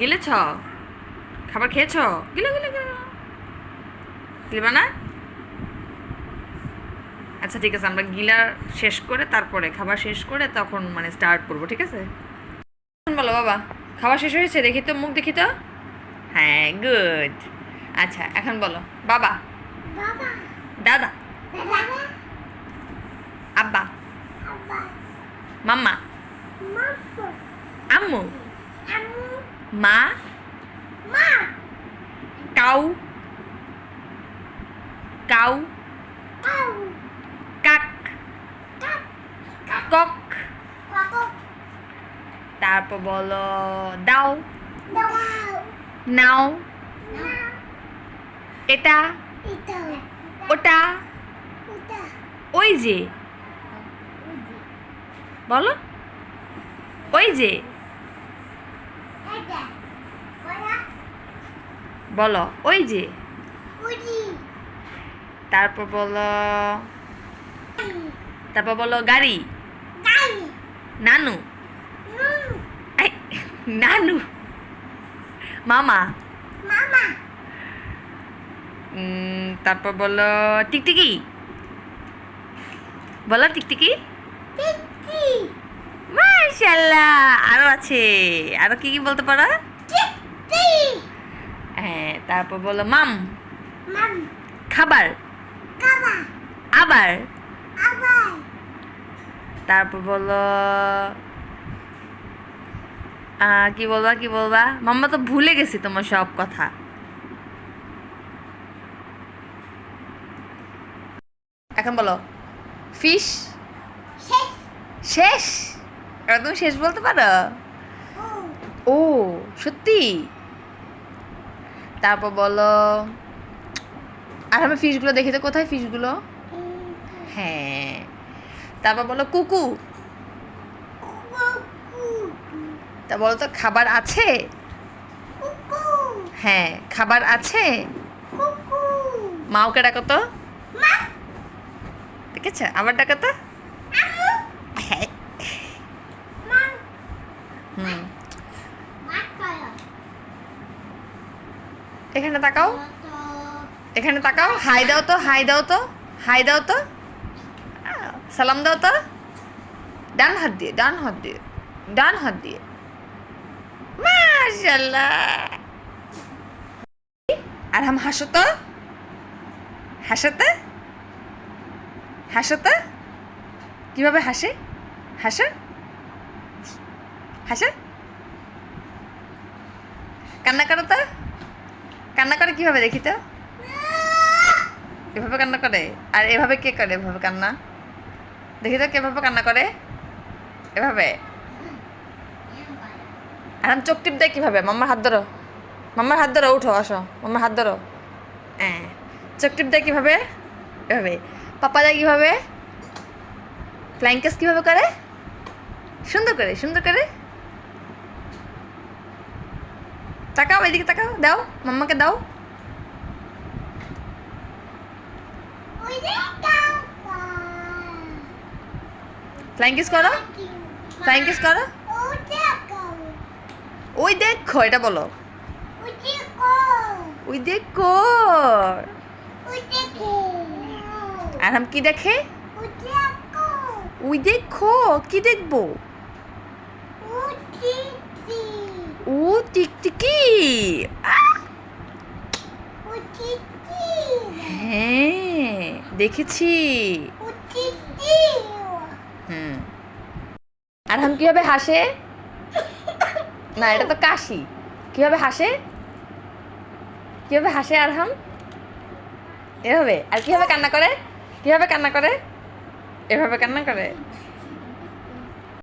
গিলেছ? খাবার খেয়েছ? গিলে গিলে গিলে গিলবা না? আচ্ছা ঠিক আছে আমরা গিলা শেষ করে তারপরে খাবার শেষ করে তখন মানে স্টার্ট করব ঠিক আছে? এখন বলো বাবা খাবার শেষ হয়েছে? দেখি তো মুখ দেখি তো? হ্যাঁ গুড আচ্ছা এখন বলো বাবা। বাবা। দাদা। আব্বা। মাম্মা। আম্মু। মা? মা। কাউ? কাউ? কাক? কাক। তারপর বলো দাও। নাও। এটা? ওটা। ওই যে। বলো। ওই যে। বলা ওই যে। তারপর বলো তারপর বলো গাড়ি। নানু। নুন। নানু। মামা। তারপর বলো টিকটিকি। বলো টিকটিকি। মাশাল্লাহ আরও আছে। আরও কি কি বলতে পারো? হ্যাঁ তারপর বলো মাম। খাবার। আবার। তারপর বলো কি বলবা কি বলবা? মাম্মা তো ভুলে গেছি তোমার সব কথা। এখন বলো ফিশ? শেষ? এবার তুমি শেষ বলতে পারো? ও সত্যি? তারপর বলো আর আমি ফিশগুলো দেখি তো কোথায় ফিশগুলো হ্যাঁ। তারপর বলো কুকু। তা বলো তো খাবার আছে? হ্যাঁ খাবার আছে? কুকু। মাওকে ডাকো তো। মা দেখেছ? আবার ডাকো তো আম্মু হ্যাঁ মা হুম মা কয় এখানে তাকাও। এখানে তাকাও। হাই দাও তো, হাই দাও তো, হাই দাও তো। সালাম দাও তো। ডান হাত দিয়ে, ডান হাত দিয়ে, ডান হাত দিয়ে। মাশাল্লাহ আর হাম হাসো তো। হাসো তো। কীভাবে হাসে? হাসো। হাসো? কান্না করো তো। কান্না করে কীভাবে দেখি তো? এভাবে কান্না করে? আর এভাবে কে করে এভাবে কান্না? দেখি তো কেভাবে কান্না করে? এভাবে। আর আমি চোখ টিপ দেয় কীভাবে? মাম্মার হাত ধরো। মাম্মার হাত ধরো, উঠো, আসো। মাম্মার হাত ধরো। হ্যাঁ। চোখ টিপ দেয় কীভাবে? এভাবে। পাপা দেয় কীভাবে? ফ্লাইং কীভাবে করে? সুন্দর করে সুন্দর করে। তাকাও এদিকে তাকাও দাও মাম্মাকে দাও। ফ্লাইং কিস করো। ফ্লাইং কিস করো। ওই দেখো এটা বলো। ওই দেখো আর কি দেখে? ওই দেখো কি দেখব? ও টিকটিকি হ্যাঁ দেখেছি। হুম। আর হাম কীভাবে হাসে? না এটা তো কাশি। কীভাবে হাসে? কীভাবে হাসে আর হাম? এভাবে। আর কীভাবে কান্না করে? কীভাবে কান্না করে? এভাবে কান্না করে।